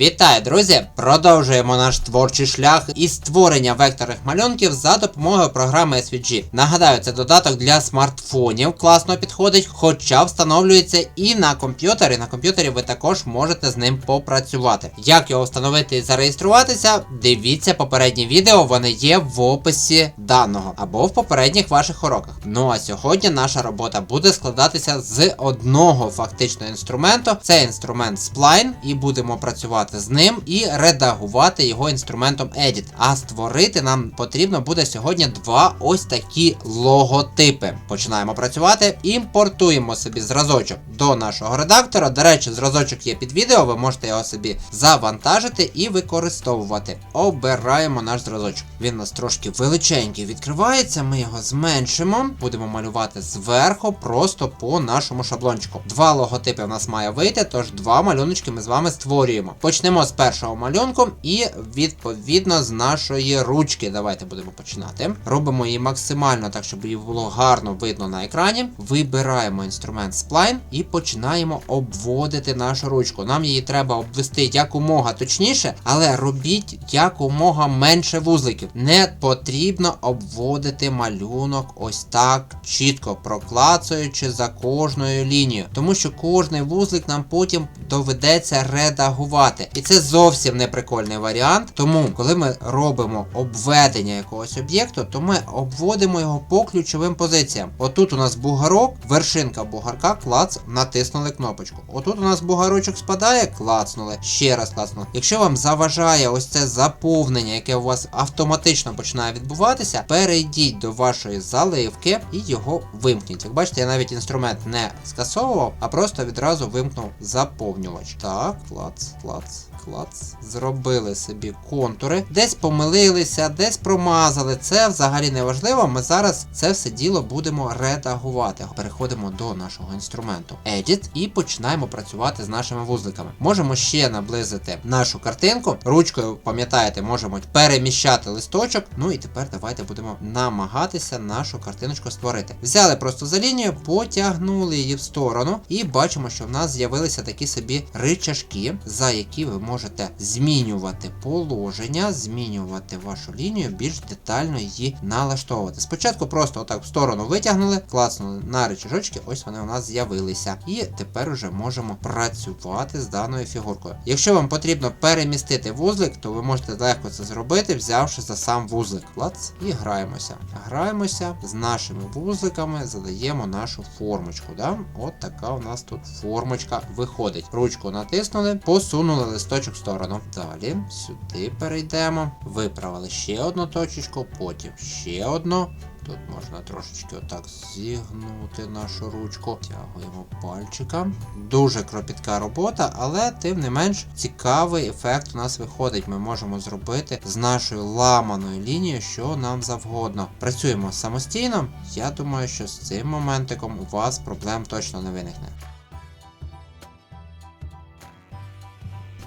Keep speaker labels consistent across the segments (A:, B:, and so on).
A: Вітаю, друзі! Продовжуємо наш творчий шлях із створення векторних малюнків за допомогою програми SVG. Нагадаю, це додаток для смартфонів, класно підходить, хоча встановлюється і на комп'ютері. На комп'ютері ви також можете з ним попрацювати. Як його встановити і зареєструватися? Дивіться попередні відео, вони є в описі даного або в попередніх ваших уроках. Ну а сьогодні наша робота буде складатися з одного фактично інструменту. Це інструмент Spline, і будемо працювати з ним і редагувати його інструментом Edit. А створити нам потрібно буде сьогодні два ось такі логотипи. Починаємо працювати, імпортуємо собі зразочок до нашого редактора. До речі, зразочок є під відео, ви можете його собі завантажити і використовувати. Обираємо наш зразочок. Він у нас трошки величенький відкривається, ми його зменшимо, будемо малювати зверху, просто по нашому шаблончику. Два логотипи в нас має вийти, тож два малюночки ми з вами створюємо. З першого малюнку і відповідно з нашої ручки. Давайте будемо починати. Робимо її максимально так, щоб її було гарно видно на екрані. Вибираємо інструмент Spline і починаємо обводити нашу ручку. Нам її треба обвести якомога точніше, але робіть якомога менше вузликів. Не потрібно обводити малюнок ось так чітко проклацуючи за кожною лінією, тому що кожний вузлик нам потім доведеться редагувати. І це зовсім не прикольний варіант. Тому, коли ми робимо обведення якогось об'єкту, то ми обводимо його по ключовим позиціям. Отут у нас бугарок, вершинка бугарка, клац, натиснули кнопочку. Отут у нас бугарочок спадає, клацнули, ще раз клацнули. Якщо вам заважає ось це заповнення, яке у вас автоматично починає відбуватися, перейдіть до вашої заливки і його вимкніть. Як бачите, я навіть інструмент не скасовував, а просто відразу вимкнув заповнювач. Так, клац, клац. Клац. Зробили собі контури, десь помилилися, десь промазали. Це взагалі не важливо. Ми зараз це все діло будемо редагувати. Переходимо до нашого інструменту Edit і починаємо працювати з нашими вузликами. Можемо ще наблизити нашу картинку. Ручкою, пам'ятаєте, можемо переміщати листочок. Ну і тепер давайте будемо намагатися нашу картиночку створити. Взяли просто за лінію, потягнули її в сторону, і бачимо, що в нас з'явилися такі собі ричажки, за які ви можете змінювати положення, змінювати вашу лінію, більш детально її налаштовувати. Спочатку просто отак в сторону витягнули, клацнули на рычажочки, ось вони у нас з'явилися. І тепер уже можемо працювати з даною фігуркою. Якщо вам потрібно перемістити вузлик, то ви можете легко це зробити, взявши за сам вузлик. Клац, і граємося. Граємося з нашими вузликами, задаємо нашу формочку. Да? От така у нас тут формочка виходить. Ручку натиснули, посунули листочок в сторону. Далі сюди перейдемо. Виправили ще одну точечку, потім ще одну. Тут можна трошечки отак зігнути нашу ручку. Тягуємо пальчика. Дуже кропітка робота, але тим не менш цікавий ефект у нас виходить. Ми можемо зробити з нашою ламаною лінією, що нам завгодно. Працюємо самостійно. Я думаю, що з цим моментиком у вас проблем точно не виникне.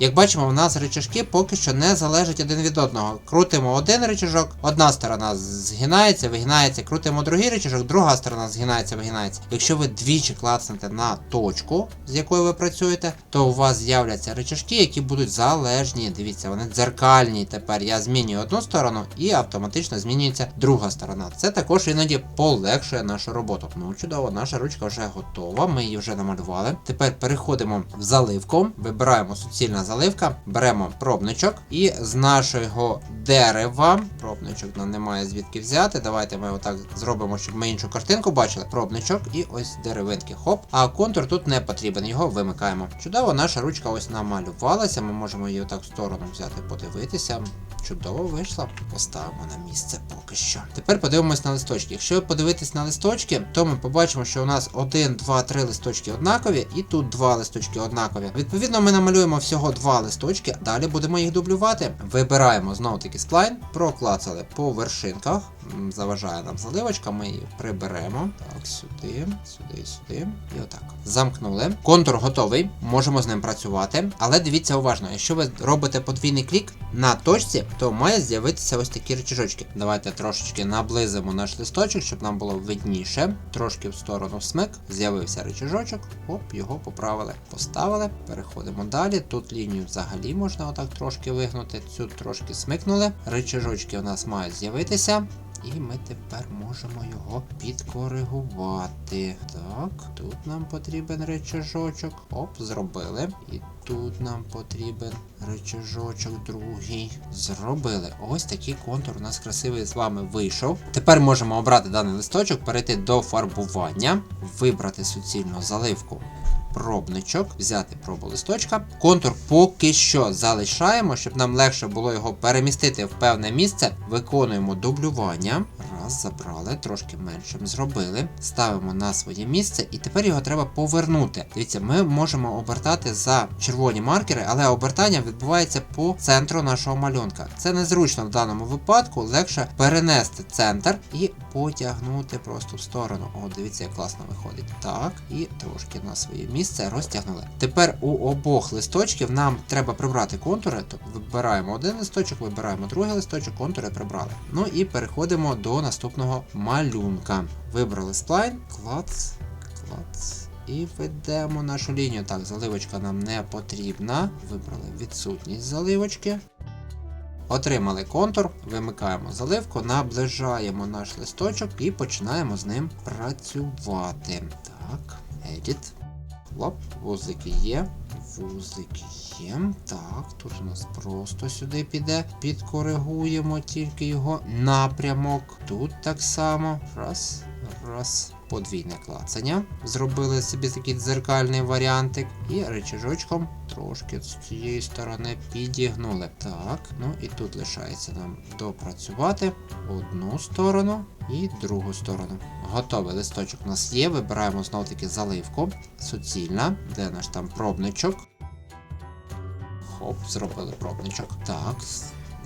A: Як бачимо, в нас рычажки поки що не залежать один від одного. Крутимо один рычажок, одна сторона згинається, вигинається, крутимо другий рычажок, друга сторона згинається, вигинається. Якщо ви двічі клацнете на точку, з якою ви працюєте, то у вас з'являться рычажки, які будуть залежні. Дивіться, вони дзеркальні. Тепер я змінюю одну сторону і автоматично змінюється друга сторона. Це також іноді полегшує нашу роботу. Ну, чудово, наша ручка вже готова, ми її вже намалювали. Тепер переходимо в заливку, вибираємо суцільна заливка, беремо пробничок і з нашого дерева, пробничок нам немає звідки взяти. Давайте ми отак зробимо, щоб ми іншу картинку бачили. Пробничок і ось деревинки. Хоп. А контур тут не потрібен, його вимикаємо. Чудово, наша ручка ось намалювалася. Ми можемо її отак в сторону взяти, подивитися. Чудово вийшла. Поставимо на місце поки що. Тепер подивимось на листочки. Якщо ви подивитесь на листочки, то ми побачимо, що у нас 1, 2, 3 листочки однакові, і тут два листочки однакові. Відповідно, ми намалюємо всього два листочки, далі будемо їх дублювати. Вибираємо знову таки сплайн, проклацали по вершинках. Заважає нам заливочка, ми її приберемо. Так, сюди, сюди, сюди. І отак. Замкнули. Контур готовий, можемо з ним працювати. Але дивіться уважно, якщо ви робите подвійний клік на точці, то має з'явитися ось такі речажочки. Давайте трошечки наблизимо наш листочок, щоб нам було видніше. Трошки в сторону смик, з'явився речажочок, оп, його поправили. Поставили, переходимо далі. Тут лінію лінію взагалі можна отак трошки вигнути, цю трошки смикнули. Ричажочки у нас мають з'явитися. І ми тепер можемо його підкоригувати. Так, тут нам потрібен речажочок. Оп, зробили. І тут нам потрібен речажочок другий. Зробили. Ось такий контур у нас красивий з вами вийшов. Тепер можемо обрати даний листочок, перейти до фарбування, вибрати суцільну заливку. Пробничок, взяти пробу листочка. Контур поки що залишаємо, щоб нам легше було його перемістити в певне місце. Виконуємо дублювання. Раз, забрали, трошки меншим зробили. Ставимо на своє місце, і тепер його треба повернути. Дивіться, ми можемо обертати за червоні маркери, але обертання відбувається по центру нашого малюнка. Це незручно в даному випадку, легше перенести центр і потягнути просто в сторону. О, дивіться, як класно виходить. Так, і трошки на своє місце розтягнули. Тепер у обох листочків нам треба прибрати контури. То вибираємо один листочок, вибираємо другий листочок, контури прибрали. Ну і переходимо до наступного малюнка. Вибрали сплайн, клац, клац. І ведемо нашу лінію. Так, заливочка нам не потрібна. Вибрали відсутність заливочки. Отримали контур, вимикаємо заливку, наближаємо наш листочок і починаємо з ним працювати. Так, edit. Лоп, вузлики є. Вузлики є. Так, тут у нас просто сюди піде. Підкоригуємо тільки його напрямок. Тут так само. Раз, раз. Подвійне клацання. Зробили собі такий дзеркальний варіантик. І речажочком трошки з цієї сторони підігнули. Так, ну і тут лишається нам допрацювати одну сторону і другу сторону. Готовий листочок у нас є. Вибираємо знову таки заливку. Суцільна. Де наш там пробничок? Хоп, зробили пробничок. Так.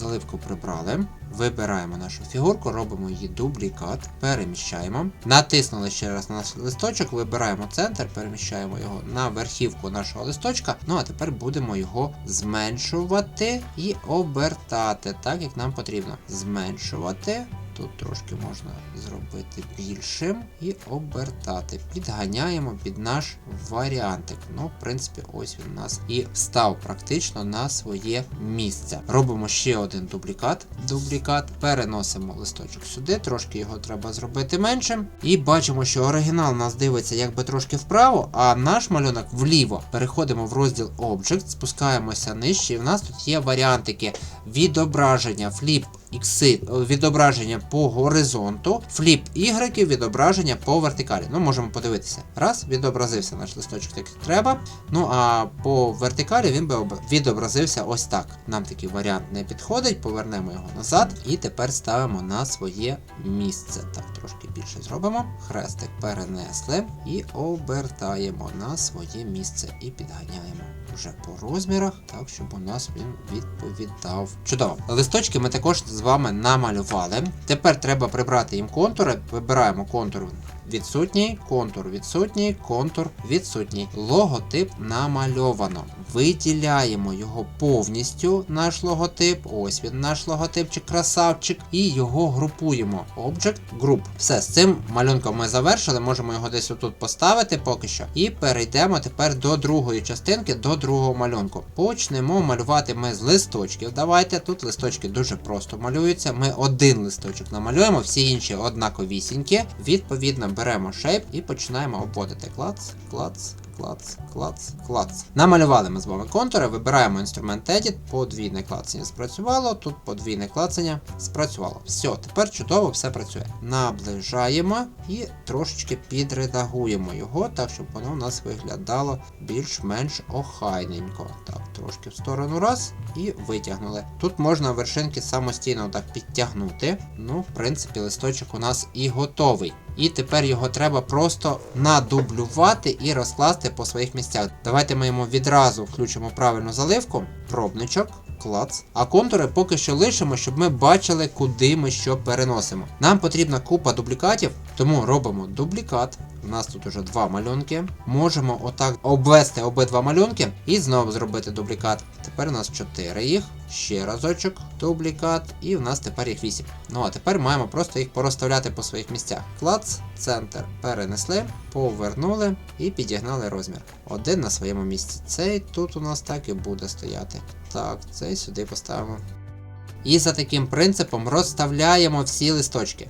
A: Заливку прибрали. Вибираємо нашу фігурку, робимо її дублікат, переміщаємо. Натиснули ще раз на наш листочок, вибираємо центр, переміщаємо його на верхівку нашого листочка. Ну а тепер будемо його зменшувати і обертати, так як нам потрібно. Зменшувати. Тут трошки можна зробити більшим і обертати. Підганяємо під наш варіантик. Ну, в принципі, ось він у нас і став практично на своє місце. Робимо ще один дублікат. Дублікат, переносимо листочок сюди, трошки його треба зробити меншим. І бачимо, що оригінал нас дивиться якби трошки вправо, а наш малюнок вліво. Переходимо в розділ Object, спускаємося нижче, і в нас тут є варіантики відображення, фліп ікси, відображення по горизонту, фліп Y, відображення по вертикалі. Ну, можемо подивитися. Раз, відобразився наш листочок, так як треба. Ну а по вертикалі він би об- відобразився ось так. Нам такий варіант не підходить, повернемо його назад і тепер ставимо на своє місце. Так, трошки більше зробимо. Хрестик перенесли і обертаємо на своє місце і підганяємо вже по розмірах, так щоб у нас він відповідав. Чудово. Листочки ми також з вами намалювали. Тепер треба прибрати їм контури. Вибираємо контур відсутній, контур відсутній, контур відсутній. Логотип намальовано. Виділяємо його повністю, наш логотип. Ось він, наш логотипчик, красавчик. І його групуємо. Object Group. Все, з цим малюнком ми завершили. Можемо його десь отут поставити поки що. І перейдемо тепер до другої частинки, до другого малюнку. Почнемо малювати ми з листочків. Давайте тут листочки дуже просто малюються. Ми один листочок намалюємо, всі інші однаковісінькі. Відповідно, беремо шейп і починаємо обводити. Клац, клац, клац, клац, клац. Намалювали ми з вами контури, вибираємо інструмент Edit, подвійне клацання спрацювало, тут подвійне клацання спрацювало. Все, тепер чудово все працює. Наближаємо і трошечки підредагуємо його, так щоб воно у нас виглядало більш-менш охайненько. Так, трошки в сторону раз і витягнули. Тут можна вершинки самостійно так підтягнути. Ну, в принципі, листочок у нас і готовий. І тепер його треба просто надублювати і розкласти по своїх місцях. Давайте ми йому відразу включимо правильну заливку, пробничок. Клац. А контури поки що лишимо, щоб ми бачили, куди ми що переносимо. Нам потрібна купа дублікатів, тому робимо дублікат. У нас тут уже два малюнки. Можемо отак обвести обидва малюнки і знову зробити дублікат. Тепер у нас 4 їх. ще разочок, дублікат, і в нас тепер їх 8. Ну а тепер маємо просто їх порозставляти по своїх місцях. Клац, центр перенесли, повернули і підігнали розмір. Один на своєму місці. Цей тут у нас так і буде стояти. Так, цей сюди поставимо. І за таким принципом розставляємо всі листочки.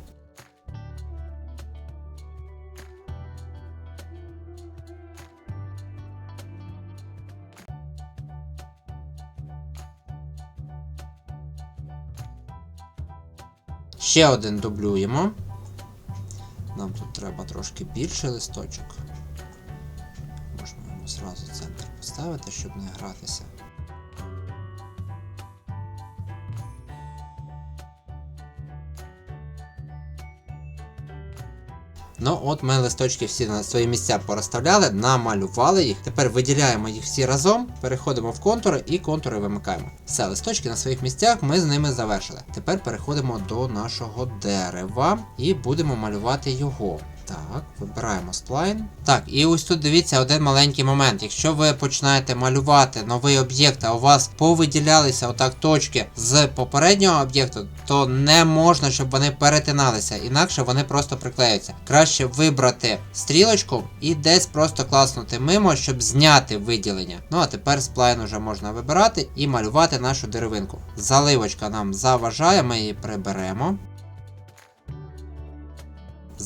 A: Ще один дублюємо. Нам тут треба трошки більше листочок. Можна йому зразу центр поставити, щоб не гратися. Ну, от ми листочки всі на свої місця порозставляли, намалювали їх. Тепер виділяємо їх всі разом, переходимо в контури і контури вимикаємо. Все, листочки на своїх місцях ми з ними завершили. Тепер переходимо до нашого дерева і будемо малювати його. Так, вибираємо сплайн. Так, і ось тут дивіться один маленький момент. Якщо ви починаєте малювати новий об'єкт, а у вас повиділялися отак точки з попереднього об'єкту, то не можна, щоб вони перетиналися, інакше вони просто приклеються. Краще вибрати стрілочку і десь просто класнути мимо, щоб зняти виділення. Ну а тепер сплайн уже можна вибирати і малювати нашу деревинку. Заливочка нам заважає, ми її приберемо.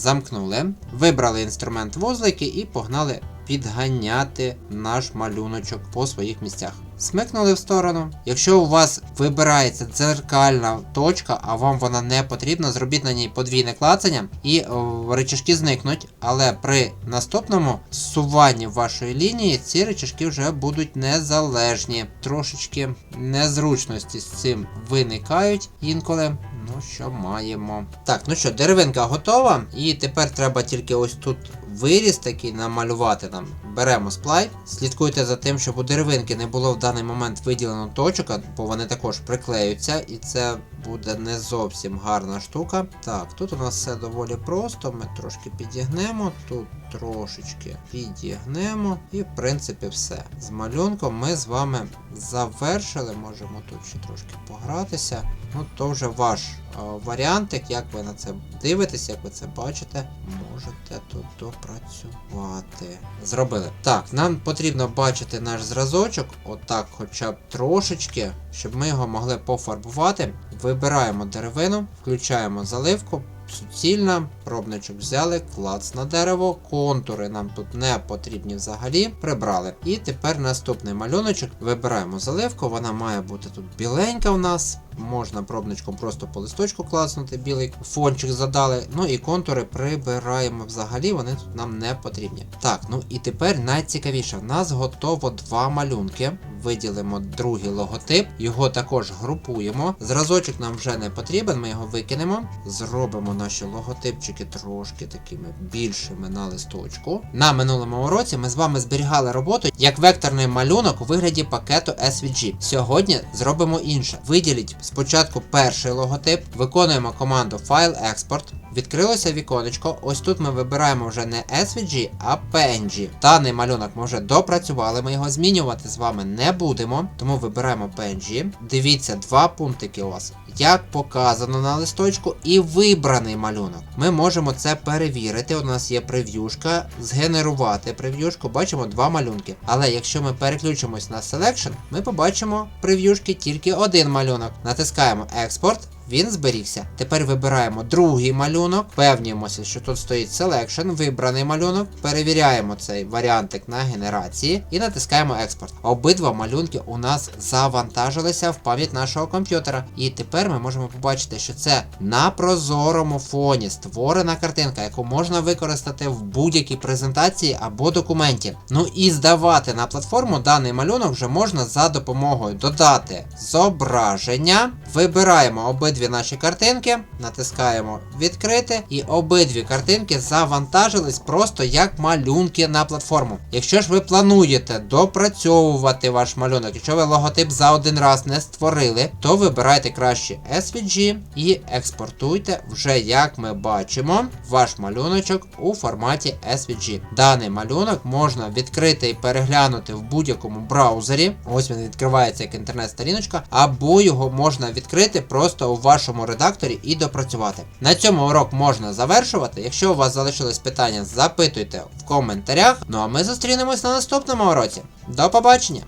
A: Замкнули, вибрали інструмент вузлики і погнали підганяти наш малюночок по своїх місцях. Смикнули в сторону. Якщо у вас вибирається дзеркальна точка, а вам вона не потрібна, зробіть на ній подвійне клацання і о, речашки зникнуть. Але при наступному зсуванні вашої лінії ці речашки вже будуть незалежні. Трошечки незручності з цим виникають інколи. Ну, що маємо. Так, ну що, деревинка готова. І тепер треба тільки ось тут виріз такий намалювати нам. Беремо сплай. Слідкуйте за тим, щоб у деревинки не було в даний момент виділено точок, бо вони також приклеються, і це буде не зовсім гарна штука. Так, тут у нас все доволі просто. Ми трошки підігнемо, тут трошечки підігнемо, і в принципі все. З малюнком ми з вами завершили. Можемо тут ще трошки погратися. Ну, то вже ваш а, варіантик, як ви на це дивитесь, як ви це бачите, можете тут допрацювати. Зробили. Так, нам потрібно бачити наш зразочок, отак, хоча б трошечки, щоб ми його могли пофарбувати. Вибираємо деревину, включаємо заливку. Суцільна, пробничок взяли, клац на дерево, контури нам тут не потрібні взагалі, прибрали. І тепер наступний малюночок. Вибираємо заливку, вона має бути тут біленька у нас. Можна пробничком просто по листочку класнути, білий фончик задали. Ну і контури прибираємо взагалі, вони тут нам не потрібні. Так, ну і тепер найцікавіше, в нас готово два малюнки. Виділимо другий логотип, його також групуємо. Зразочок нам вже не потрібен, ми його викинемо. Зробимо наші логотипчики трошки такими більшими на листочку. На минулому уроці ми з вами зберігали роботу як векторний малюнок у вигляді пакету SVG. Сьогодні зробимо інше. Виділіть спочатку перший логотип, виконуємо команду File Export. Відкрилося віконечко. Ось тут ми вибираємо вже не SVG, а PNG. Даний малюнок ми вже допрацювали, ми його змінювати з вами не будемо. Тому вибираємо PNG. Дивіться, два пунктики у вас. Як показано на листочку, і вибраний малюнок. Ми можемо це перевірити. У нас є прев'юшка, згенерувати прев'юшку, бачимо два малюнки. Але якщо ми переключимось на Selection, ми побачимо прев'юшки тільки один малюнок. Натискаємо Експорт. Він зберігся. Тепер вибираємо другий малюнок, певнімося, що тут стоїть Selection, вибраний малюнок, перевіряємо цей варіантик на генерації і натискаємо експорт. Обидва малюнки у нас завантажилися в пам'ять нашого комп'ютера. І тепер ми можемо побачити, що це на прозорому фоні створена картинка, яку можна використати в будь-якій презентації або документі. Ну і здавати на платформу даний малюнок вже можна за допомогою додати зображення. Вибираємо обидві наші картинки, натискаємо відкрити, і обидві картинки завантажились просто як малюнки на платформу. Якщо ж ви плануєте допрацьовувати ваш малюнок, якщо ви логотип за один раз не створили, то вибирайте краще SVG і експортуйте вже, як ми бачимо, ваш малюночок у форматі SVG. Даний малюнок можна відкрити і переглянути в будь-якому браузері. Ось він відкривається як інтернет-сторіночка, або його можна відкрити просто у вашому редакторі і допрацювати. На цьому урок можна завершувати. Якщо у вас залишились питання, запитуйте в коментарях. Ну а ми зустрінемось на наступному уроці. До побачення!